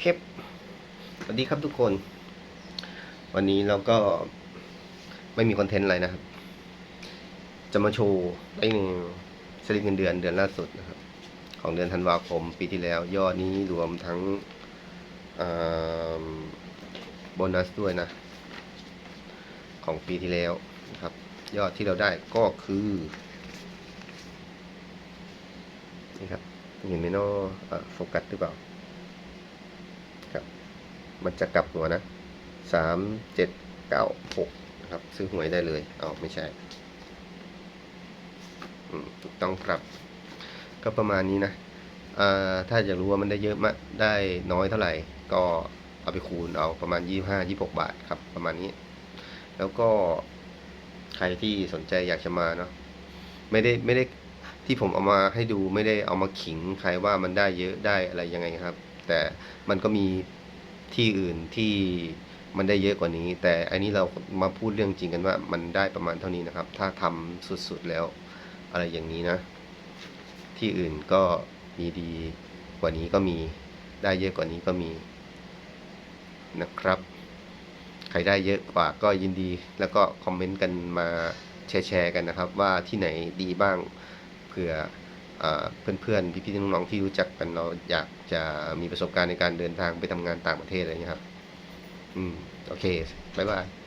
เคสวัสดีครับทุกคน วันนี้เราก็ไม่มีคอนเทนต์อะไรนะครับ จะมาโชว์ไอ้หนึ่งสลิปเงินเดือนเดือนล่าสุดนะครับ ของเดือนธันวาคมปีที่แล้ว ยอดนี้รวมทั้งโบนัสด้วยนะ ของปีที่แล้วนะครับ ยอดที่เราได้ก็คือนี่ครับเห็นไหมเนาะอะโฟกัสหรือเปล่า มันจะกลับหัวนะสามเจ็ดเก้าหกนะครับซื้อหวยได้เลยเอาไม่ใช่ถูกต้องครับ ก็ประมาณนี้นะถ้าจะรู้ว่ามันได้เยอะมากได้น้อยเท่าไหร่ ก็เอาไปคูณเอาประมาณยี่ห้ายี่หกบาทครับ ประมาณนี้ แล้วก็ใครที่สนใจอยากจะมาเนาะไม่ได้ไม่ได้ที่ผมเอามาให้ดูไม่ได้เอามาขิงใครว่ามันได้เยอะได้อะไรยังไงครับ แต่มันก็มี ที่อื่นที่มันได้เยอะกว่านี้ แต่อันนี้เรามาพูดเรื่องจริงกันว่า มันได้ประมาณเท่านี้นะครับ ถ้าทำสุดๆแล้วอะไรอย่างนี้นะ ที่อื่นก็มีดีกว่านี้ก็มีได้เยอะกว่านี้ก็มีนะครับ ใครได้เยอะกว่าก็ยินดี แล้วก็คอมเมนต์กันมาแชร์ๆกันนะครับ ว่าที่ไหนดีบ้างเผื่อ เพื่อนๆ พี่ๆ น้องๆ ที่รู้จักกันเราอยากจะมีประสบการณ์ในการเดินทางไปทำงานต่างประเทศอะไรอย่างเงี้ยครับ อืม โอเค บ๊ายบาย